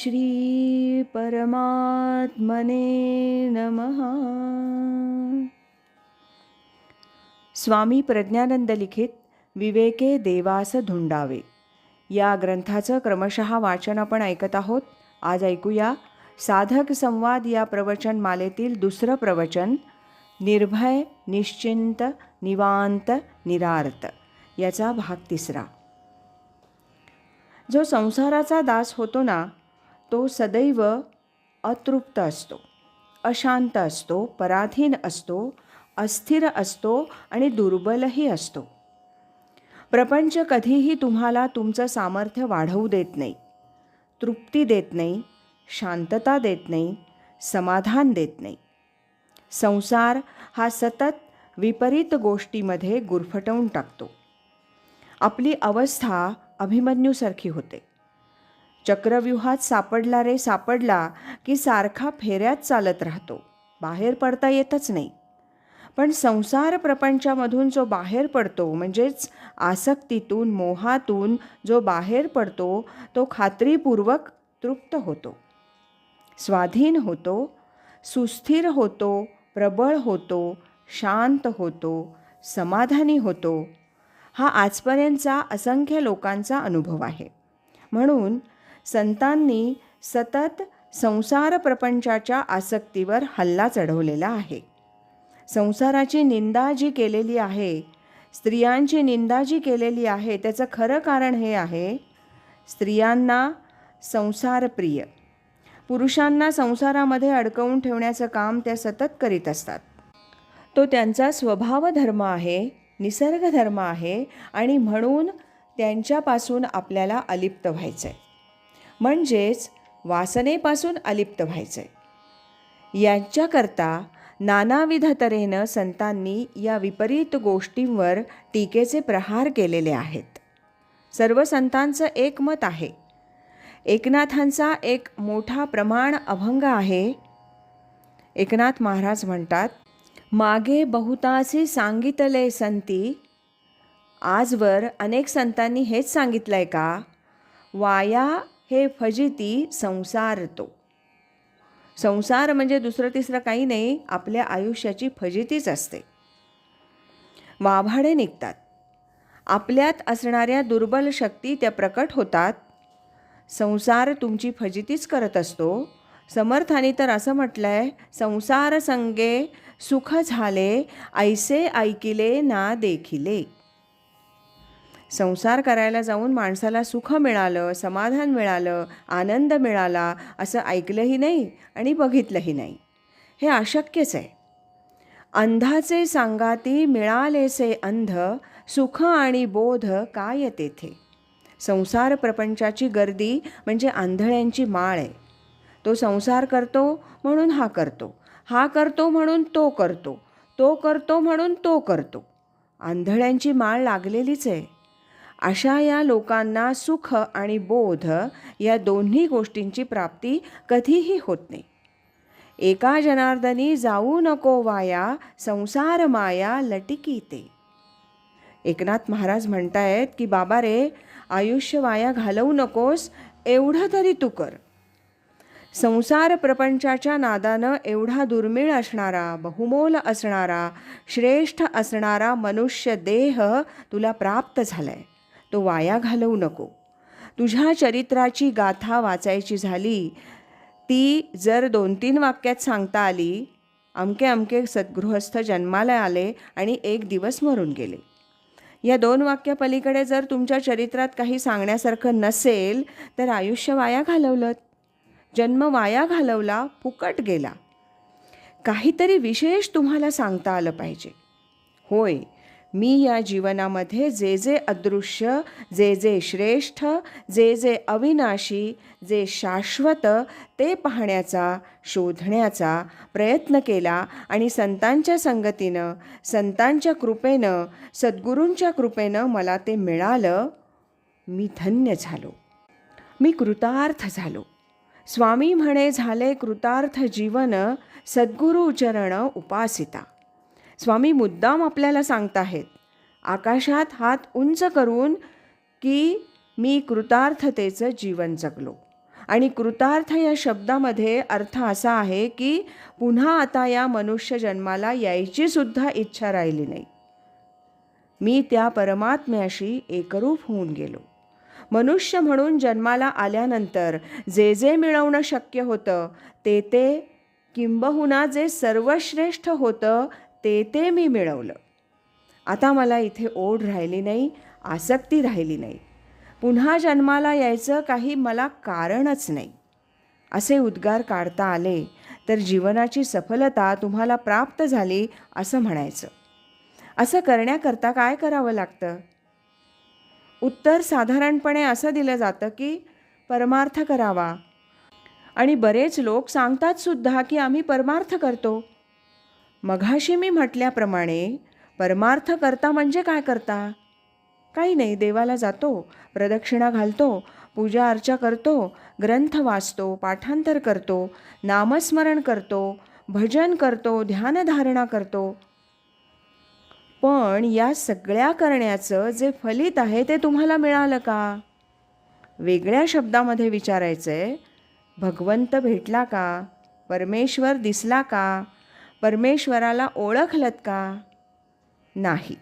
श्री परमात्मने नमः. स्वामी प्रज्ञानंद लिखित विवेके देवास धुंडावे. या ग्रंथाचं क्रमशः वाचन आपण ऐकत आहोत. आज ऐकूया साधक संवाद या प्रवचन मालेतील दुसरं प्रवचन निर्भय निश्चिंत निवांत निरार्त याचा भाग तिसरा. जो संसाराचा दास होतो ना तो सदैव अतृप्त असतो अशांत असतो पराधीन असतो अस्थिर असतो आणि दुर्बलही असतो. प्रपंच कधीही तुम्हाला तुमचं सामर्थ्य वाढवू देत नाही तृप्ती देत नाही शांतता देत नाही समाधान देत नाही. संसार हा सतत विपरीत गोष्टीमध्ये गुरफटवून टाकतो. आपली अवस्था अभिमन्यूसारखी होते. चक्रव्यूहात सापडला रे सापडला की सारखा फेऱ्यात चालत राहतो. बाहेर पडता येतच नाही. पण संसार प्रपंचामधून जो बाहेर पडतो म्हणजेच आसक्तीतून मोहातून जो बाहेर पडतो तो खात्रीपूर्वक तृप्त होतो. स्वाधीन होतो सुस्थिर होतो प्रबळ होतो शांत होतो समाधानी होतो. हा आजपर्यंतचा असंख्य लोकांचा अनुभव आहे. म्हणून संतांनी सतत संसार प्रपंचाच्या आसक्तीवर हल्ला चढवलेला आहे. संसाराची निंदा जी केलेली आहे स्त्रियांची निंदा जी केलेली आहे त्याचं खरं कारण हे आहे स्त्रियांना संसारप्रिय पुरुषांना संसारामध्ये अडकवून ठेवण्याचं काम त्या सतत करीत असतात. तो त्यांचा स्वभाव धर्म आहे निसर्ग धर्म आहे आणि म्हणून त्यांच्यापासून आपल्याला अलिप्त व्हायचं आहे म्हणजेच वासनेपासून अलिप्त व्हायचं. आहे यांच्याकरता नानाविध तऱ्हेनं संतांनी या विपरीत गोष्टींवर टीकेचे प्रहार केलेले आहेत. सर्व संतांचं एक मत आहे. एकनाथांचा एक मोठा प्रमाण अभंग आहे. एकनाथ महाराज म्हणतात मागे बहुतासी सांगितले संती आजवर अनेक संतांनी हेच सांगितलं आहे का? वाया हे फजिती संसार तो. संसार म्हणजे दुसरं तिसरं काही नाही आपल्या आयुष्याची फजितीच असते. वाभाडे निघतात. आपल्यात असणाऱ्या दुर्बल शक्ती त्या प्रकट होतात. संसार तुमची फजितीच करत असतो. समर्थाने तर असं म्हटलं आहे संसार संगे सुख झाले ऐसे ऐकिले ना देखिले. संसार करायला जाऊन माणसाला सुख मिळालं समाधान मिळालं आनंद मिळाला असं ऐकलंही नाही आणि बघितलंही नाही. हे अशक्यच आहे. अंधाचे सांगाती मिळालेसे अंध सुख आणि बोध काय तेथे? संसार प्रपंचाची गर्दी म्हणजे आंधळ्यांची माळ आहे. तो संसार करतो म्हणून हा करतो हा करतो म्हणून तो करतो तो करतो म्हणून तो करतो. आंधळ्यांची माळ लागलेलीच आहे. अशा या लोकांना सुख आणि बोध या दोन्ही गोष्टींची प्राप्ती कधीही होत नाही. एका जनार्दनी जाऊ नको वाया संसार माया लटिकी ते. एकनाथ महाराज म्हणतायत की बाबा रे आयुष्य वाया घालवू नकोस एवढं तरी तू कर. संसार प्रपंचाच्या नादानं एवढा दुर्मिळ असणारा बहुमोल असणारा श्रेष्ठ असणारा मनुष्य देह तुला प्राप्त झाला आहे तो वाया घालवू नको. तुझ्या चरित्राची गाथा वाचायची झाली ती जर दोन तीन वाक्यात सांगता आली अमके अमके सद्गृहस्थ जन्माला आले आणि एक दिवस मरून गेले. या दोन वाक्यापलीकडे जर तुमच्या चरित्रात काही सांगण्यासारखं नसेल तर आयुष्य वाया घालवलं जन्म वाया घालवला फुकट गेला. काहीतरी विशेष तुम्हाला सांगता आलं पाहिजे. होय मी या जीवनामध्ये जे जे अदृश्य जे जे श्रेष्ठ जे जे अविनाशी जे शाश्वत ते पाहण्याचा शोधण्याचा प्रयत्न केला आणि संतांच्या संगतीनं संतांच्या कृपेनं सद्गुरूंच्या कृपेनं मला ते मिळालं. मी धन्य झालो. मी कृतार्थ झालो. स्वामी म्हणे झाले कृतार्थ जीवन सद्गुरू चरण उपासिता. स्वामी मुद्दाम आपल्याला सांगत आहेत आकाशात हात उंच करून की मी कृतार्थतेचं जीवन जगलो. आणि कृतार्थ या शब्दामध्ये अर्थ असा आहे की पुन्हा आता या मनुष्य जन्माला यायची सुद्धा इच्छा राहिली नाही. मी त्या परमात्म्याशी एकरूप होऊन गेलो. मनुष्य म्हणून जन्माला आल्यानंतर जे जे मिळवणं शक्य होतं ते ते किंबहुना जे सर्वश्रेष्ठ होतं ते ते मी मिळवलं. आता मला इथे ओढ राहिली नाही आसक्ती राहिली नाही. पुन्हा जन्माला यायचं काही मला कारणच नाही. असे उद्गार काढता आले तर जीवनाची सफलता तुम्हाला प्राप्त झाली असं म्हणायचं. असं करण्याकरता काय करावं लागतं? उत्तर साधारणपणे असं दिलं जातं की परमार्थ करावा. आणि बरेच लोक सांगतात सुद्धा की आम्ही परमार्थ करतो. मघाशी मी म्हटल्याप्रमाणे परमार्थ करता म्हणजे काय करता? काही नाही देवाला जातो प्रदक्षिणा घालतो पूजा अर्चा करतो ग्रंथ वाचतो पाठांतर करतो नामस्मरण करतो भजन करतो ध्यानधारणा करतो. पण या सगळ्या करण्याचं जे फलित आहे ते तुम्हाला मिळालं का? वेगळ्या शब्दामध्ये विचारायचं आहे भगवंत भेटला का? परमेश्वर दिसला का? परमेश्वराला ओळखलत का? नाही.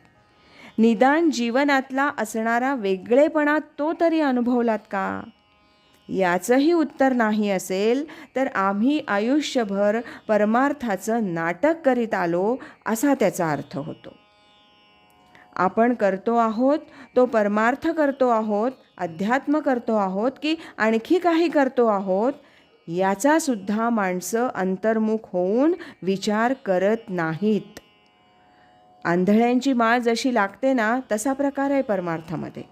निदान जीवनातला असणारा वेगळेपणा तो तरी अनुभवलात का? याचंही उत्तर नाही असेल तर आम्ही आयुष्यभर परमार्थाचं नाटक करीत आलो असा त्याचा अर्थ होतो. आपण करतो आहोत तो परमार्थ करतो आहोत अध्यात्म करतो आहोत की आणखी काही करतो आहोत याचा सुद्धा माणसं अंतर्मुख होऊन विचार करत नाहीत. आंधळ्यांची माळ जशी लागते ना तसा प्रकार आहे परमार्थामध्ये.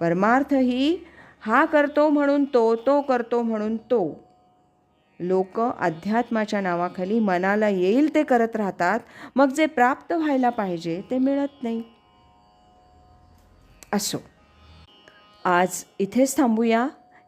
परमार्थ ही हा करतो म्हणून तो तो करतो म्हणून तो. लोक अध्यात्माच्या नावाखाली मनाला येईल ते करत राहतात मग जे प्राप्त व्हायला पाहिजे ते मिळत नाही. असो. आज इथेच थांबूया.